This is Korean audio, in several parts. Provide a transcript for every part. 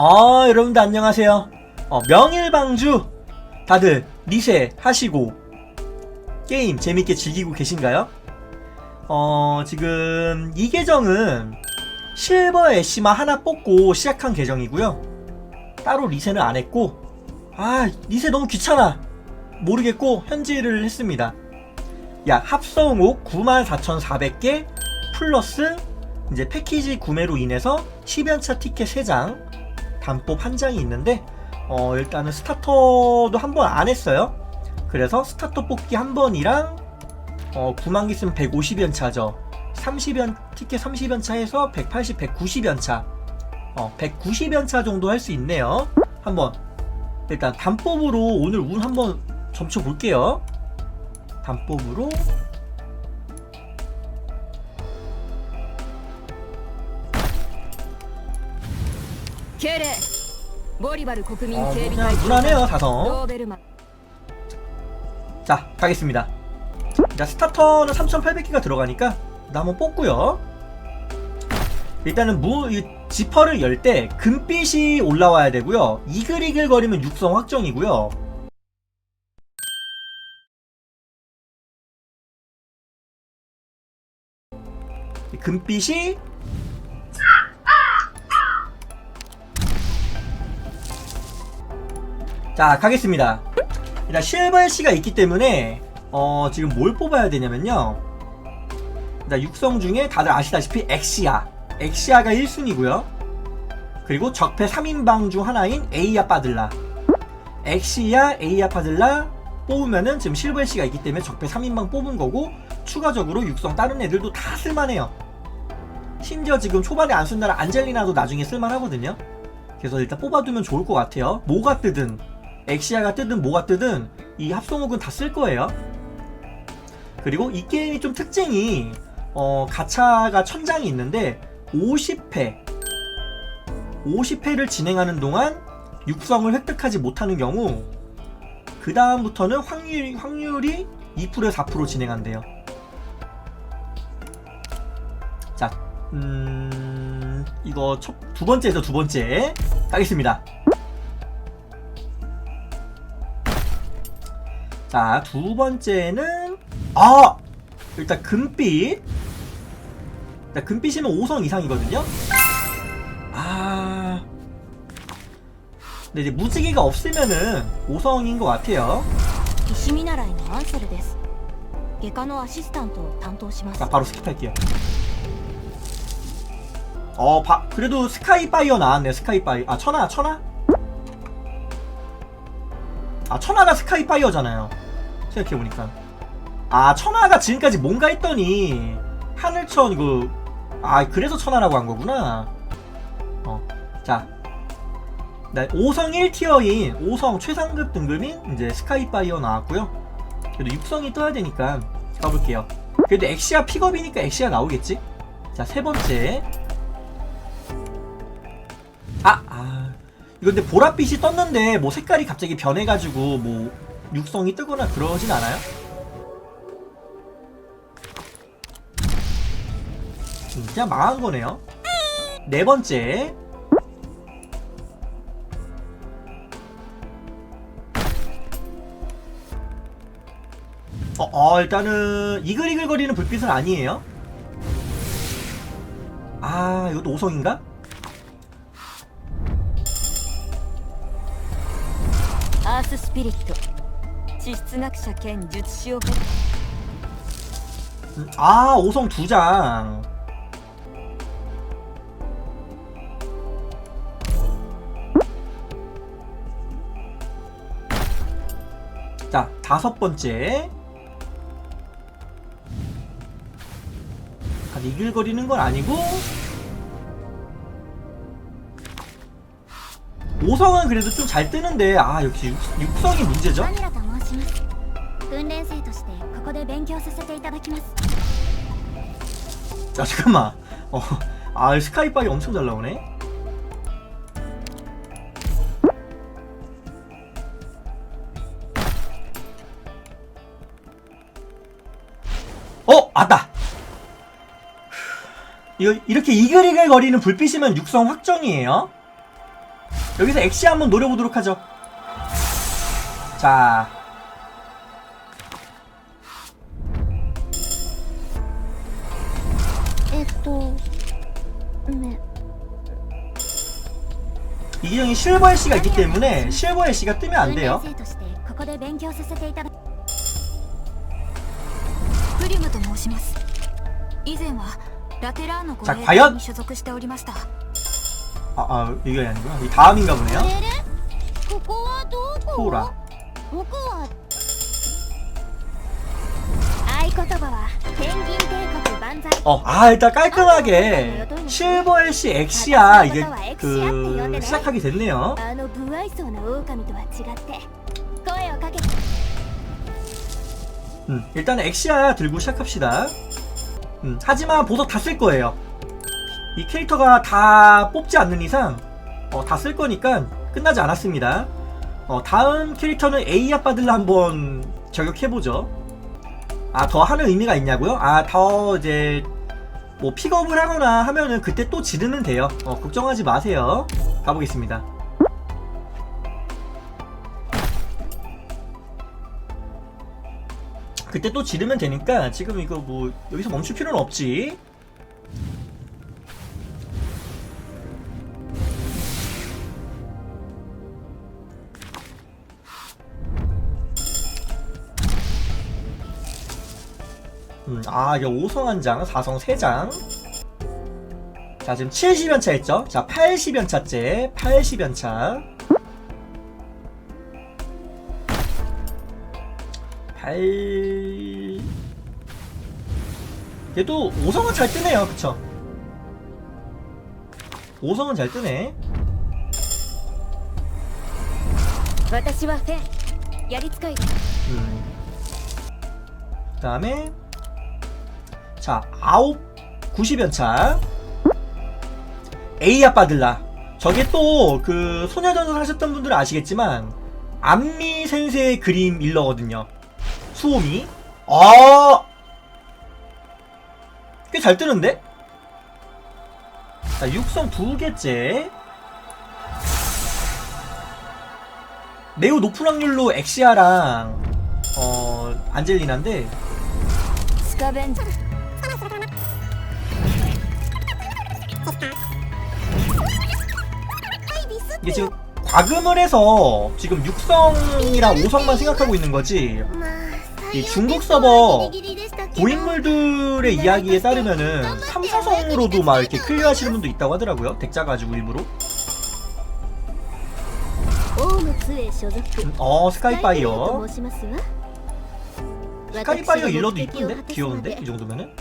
아, 여러분들 안녕하세요. 어, 명일방주 다들 리세 하시고 게임 재밌게 즐기고 계신가요? 어, 지금 이 계정은 실버 애쉬마 하나 뽑고 시작한 계정이고요. 따로 리세는 안 했고 아, 리세 너무 귀찮아. 모르겠고 현질을 했습니다. 약 합성 옥 94,400개 플러스 이제 패키지 구매로 인해서 10연차 티켓 3장 단법 한 장이 있는데 어 일단은 스타터도 한 번 안 했어요. 그래서 스타터 뽑기 한 번이랑 어 9만 개 쓰면 150연 차죠. 30연 티켓 30연차 해서 180, 190연 차. 어 190연 차 정도 할 수 있네요. 한번 일단 단법으로 오늘 운 한번 점쳐 볼게요. 단법으로 敬礼ボリバル国民 아, 警備 그냥 隊 무난해요 사성. ローベルマン 자, 가겠습니다. 자, 스타터는 3,800개가 들어가니까 나 한번 뽑고요. 일단은 무, 이 지퍼를 열 때 금빛이 올라와야 되고요. 이글이글 거리면 육성 확정이고요. 이 금빛이 자, 가겠습니다. 일단 실버애쉬가 있기 때문에 어 지금 뭘 뽑아야 되냐면요. 일단 육성 중에 다들 아시다시피 엑시아 엑시아가 1순위고요. 그리고 적폐 3인방 중 하나인 에이아 빠들라. 엑시아 에이아 빠들라 뽑으면은 지금 실버애쉬가 있기 때문에 적폐 3인방 뽑은 거고 추가적으로 육성 다른 애들도 다 쓸만해요. 심지어 지금 초반에 안 쓴다는 안젤리나도 나중에 쓸만하거든요. 그래서 일단 뽑아두면 좋을 것 같아요. 뭐가 뜨든 엑시아가 뜨든 뭐가 뜨든 이 합성옥은 다 쓸 거예요. 그리고 이 게임이 좀 특징이 어 가차가 천장이 있는데 50회 50회를 진행하는 동안 육성을 획득하지 못하는 경우 그 다음부터는 확률, 확률이 2%에서 4% 진행한대요. 자, 음, 이거 첫, 두 번째죠, 두 번째. 가겠습니다. 자, 두 번째는 아! 일단 금빛. 자, 금빛이면 5성 이상이거든요. 아. 근데 이제 무지개가 없으면은 5성인 것 같아요. 자, 바로 스킵할게요. 어, 바, 그래도 스카이파이어 나왔네, 스카이 파이. 아, 천하, 천하? 아, 천하가 스카이파이어잖아요. 생각해보니까. 아, 천하가 지금까지 뭔가 했더니, 하늘천, 그, 아, 그래서 천하라고 한 거구나. 어, 자. 나 5성 1티어인 5성 최상급 등급인 이제 스카이파이어 나왔고요. 그래도 6성이 떠야 되니까 가볼게요. 그래도 엑시아 픽업이니까 엑시아 나오겠지? 자, 세 번째. 이거 근데 보랏빛이 떴는데 뭐 색깔이 갑자기 변해가지고 뭐 육성이 뜨거나 그러진 않아요? 진짜 망한 거네요. 네 번째. 어, 어, 일단은 이글이글거리는 불빛은 아니에요. 아, 이것도 5성인가? アーススピリット地質学者兼術師を 음, 아, 5성 2장. 자, 다섯 번째. 아, 이글거리는 건 아니고. 5성은 그래도 좀 잘 뜨는데, 아, 역시 6, 성이 문제죠? バニラと申します訓練生としてここで勉強させていただきます 자 잠깐만 어, 아 스카이파이 엄청 잘 나오네 어! 왔다! 이거 이렇게 이글이글 거리는 불빛이면 육성 확정이에요 여기서 엑시 한번 노려보도록 하죠. 자. 이기형이 실버 헬시가 있기 때문에 실버 헬시가 뜨면 안 돼요. 자 과연 아, 아 여기가 아니구나. 이 다음인가 보네요. 호라. 어, 아 일단 깔끔하게 실버 앨시 엑시아 이게 그 시작하게 됐네요. 음, 일단 엑시아 들고 시작합시다. 음, 하지만 보석 다 쓸 거예요. 이 캐릭터가 다 뽑지 않는 이상 어, 다 쓸 거니까 끝나지 않았습니다. 어, 다음 캐릭터는 A 아빠들로 한번 저격해보죠. 아, 더 하는 의미가 있냐고요? 아, 더 이제 뭐 픽업을 하거나 하면은 그때 또 지르면 돼요. 어, 걱정하지 마세요. 가보겠습니다. 그때 또 지르면 되니까 지금 이거 뭐 여기서 멈출 필요는 없지. 음, 아, 이게 5성 한 장, 4성 3장. 자, 지금 70연차 했죠? 자, 80연차째, 80연차. 8 얘도 5성은 잘 뜨네요 그쵸 5성은 잘 뜨네 私はフェンやりつかい 음. 그 다음에 자 아홉 90연차. A 아빠들라 저게 또 그 소녀전선 하셨던 분들은 아시겠지만 안미 센세의 그림 일러거든요. 수호미. 아! 꽤 잘 뜨는데? 자 육성 두 개째. 매우 높은 확률로 엑시아랑 어 안젤리나인데 이게 지금 과금을 해서 지금 6성이랑 5성만 생각하고 있는 거지? 이 중국 서버 고인물들의 이야기에 따르면은 3, 4성으로도 막 이렇게 클리어 하시는 분도 있다고 하더라고요. 덱자 가지고 힘으로. 음, 어 스카이파이어. 스카이파이어 일러도 이쁜데? 귀여운데? 이 정도면은?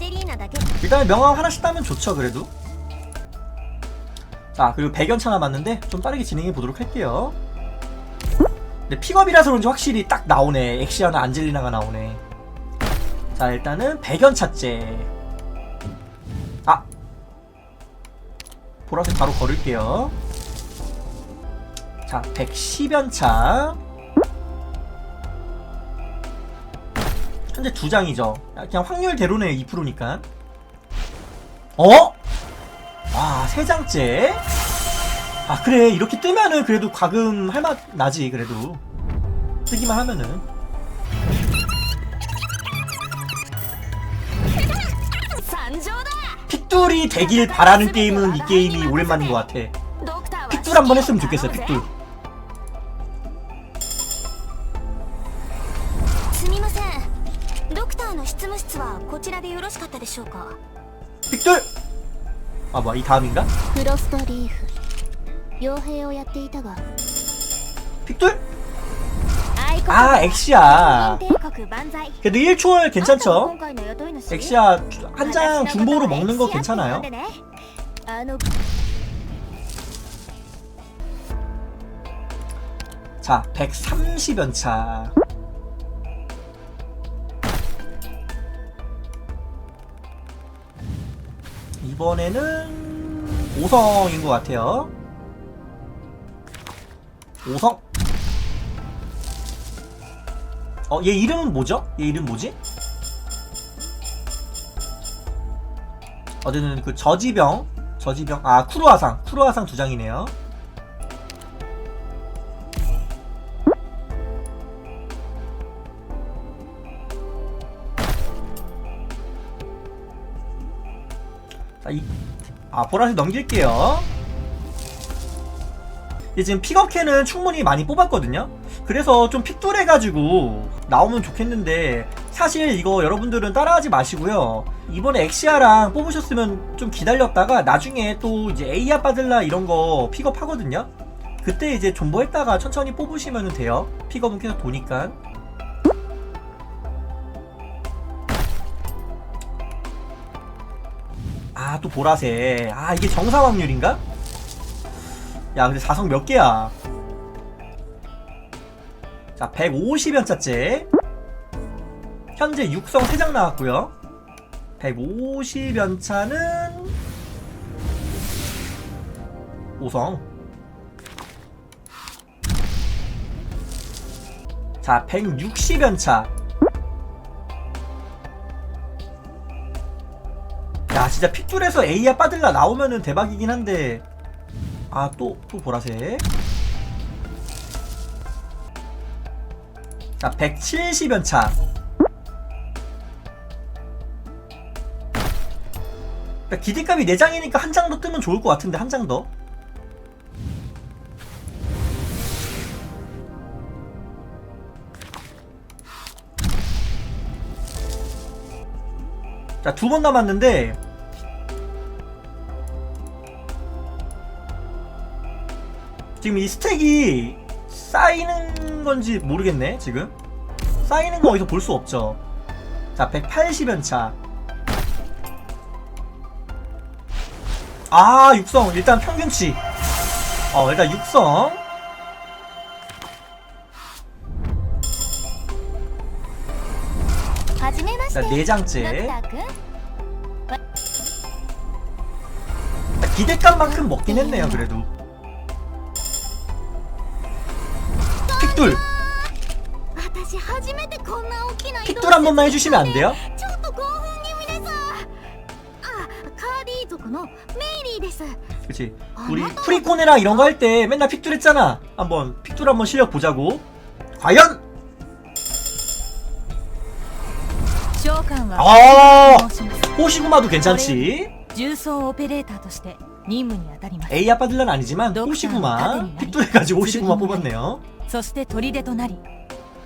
アンジェリーナだけ 일단 명함 하나씩 따면 좋죠 그래도 자 그리고 100연차 남았는데 좀 빠르게 진행해 보도록 할게요 근데 픽업이라서 그런지 확실히 딱 나오네 엑시아나 안젤리나가 나오네 자 일단은 100연차째 아 보라색 바로 걸을게요 자 110연차 현재 두 장이죠. 그냥 확률대로네 2%니까. 어? 아, 세 장째? 아, 그래. 이렇게 뜨면은 그래도 과금 할 맛 나지, 그래도. 뜨기만 하면은. 픽돌이 되길 바라는 게임은 이 게임이 오랜만인 것 같아. 픽돌 한번 했으면 좋겠어요, 픽둘. 아, 뭐야, 이 다음인가? フロストリーフ傭兵をやっていたが 픽둘? 合言 아, 엑시아. ペンギン帝国万歳 그래도 1초월 あんたも 괜찮죠? 今回の雇い主 엑시아 한 장 중보로 먹는 거 괜찮아요? あの 자, 130연차. 이번에는 5성인 것 같아요. 5성. 어, 얘 이름은 뭐죠? 얘 이름 뭐지? 어제는 그 저지병, 저지병, 아, 쿠루아상, 쿠루아상 두 장이네요. 이, 아, 보라색 넘길게요. 지금 픽업캔은 충분히 많이 뽑았거든요. 그래서 좀 픽돌해가지고 나오면 좋겠는데 사실 이거 여러분들은 따라하지 마시고요. 이번에 엑시아랑 뽑으셨으면 좀 기다렸다가 나중에 또 이제 에이아 빠들라 이런 거 픽업하거든요. 그때 이제 존버했다가 천천히 뽑으시면 돼요. 픽업은 계속 도니까. 아, 또 보라색. 아, 이게 정상 확률인가? 야, 근데 4성 몇 개야? 자, 150연차째. 현재 6성 3장 나왔고요. 150연차는 5성. 자, 160연차. 진짜 픽툴에서 A야 빠들라 나오면은 대박이긴 한데. 아, 또, 또 보라색. 자, 170연차. 그러니까 기대값이 4장이니까 한 장 더 뜨면 좋을 것 같은데, 한 장 더. 자, 두 번 남았는데, 지금 이 스택이 쌓이는 건지 모르겠네 지금. 쌓이는 거 어디서 볼 수 없죠. 자 180연차. 아 육성. 일단 평균치. 어 일단 육성. 자 4장째 기대감만큼 먹긴 했네요 그래도. 핏돌. 핏돌 한 번만 해주시면 안 돼요? 그치. 우리 프리코네랑 이런 거 할 때 맨날 픽돌 했잖아. 한번 픽돌 한번 실력 보자고. 과연? 아 호시구마도 괜찮지? A 아빠들란 아니지만 호시구마. 픽돌 해가지고 호시구마 뽑았네요. そして砦となり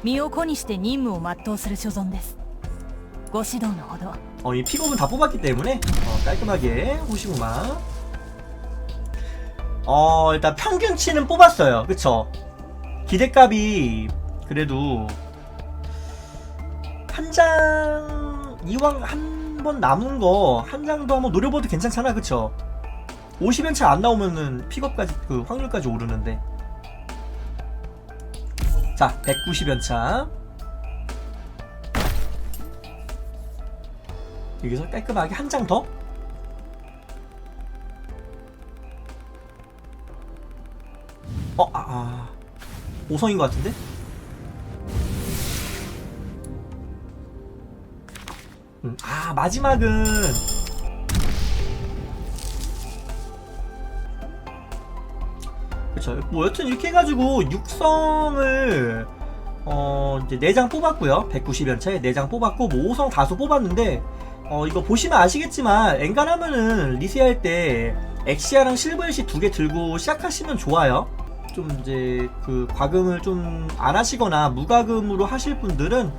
身を粉にして任務を全うする所存ですご指導のほど 어, 이 픽업은 다 뽑았기 때문에 어, 깔끔하게 호시구마. 어, 일단 평균치는 뽑았어요. 그쵸? 기대값이 그래도 한 장 이왕 한 번 남은 거 한 장도 한번 노려봐도 괜찮잖아. 그쵸? 50연차 안 나오면은 픽업까지 그 확률까지 오르는데. 자, 190연차. 여기서 깔끔하게 한 장 더. 어, 아, 아. 5성인 것 같은데? 음, 아, 마지막은. 그쵸. 뭐, 여튼 이렇게 해가지고, 육성을, 어, 이제 4장 뽑았고요. 190연차에 4장 뽑았고, 뭐 5성 다수 뽑았는데, 어, 이거 보시면 아시겠지만, 엔간하면은 리세 할 때, 엑시아랑 실버엣이 두 개 들고 시작하시면 좋아요. 좀 이제 그 과금을 좀 안 하시거나 무과금으로 하실 분들은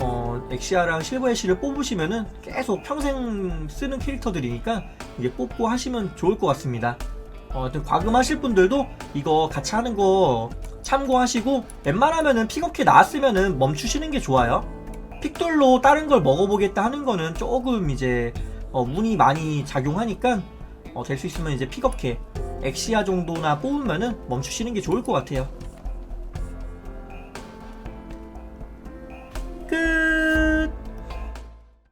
어 엑시아랑 실버애쉬를 뽑으시면은 계속 평생 쓰는 캐릭터들이니까 이게 뽑고 하시면 좋을 것 같습니다. 어, 하여튼 과금하실 분들도 이거 같이 하는 거 참고하시고 웬만하면은 픽업캐 나왔으면은 멈추시는 게 좋아요. 픽돌로 다른 걸 먹어보겠다 하는 거는 조금 이제 어, 운이 많이 작용하니까 어, 될 수 있으면 이제 픽업캐 엑시아 정도나 뽑으면은 멈추시는 게 좋을 것 같아요.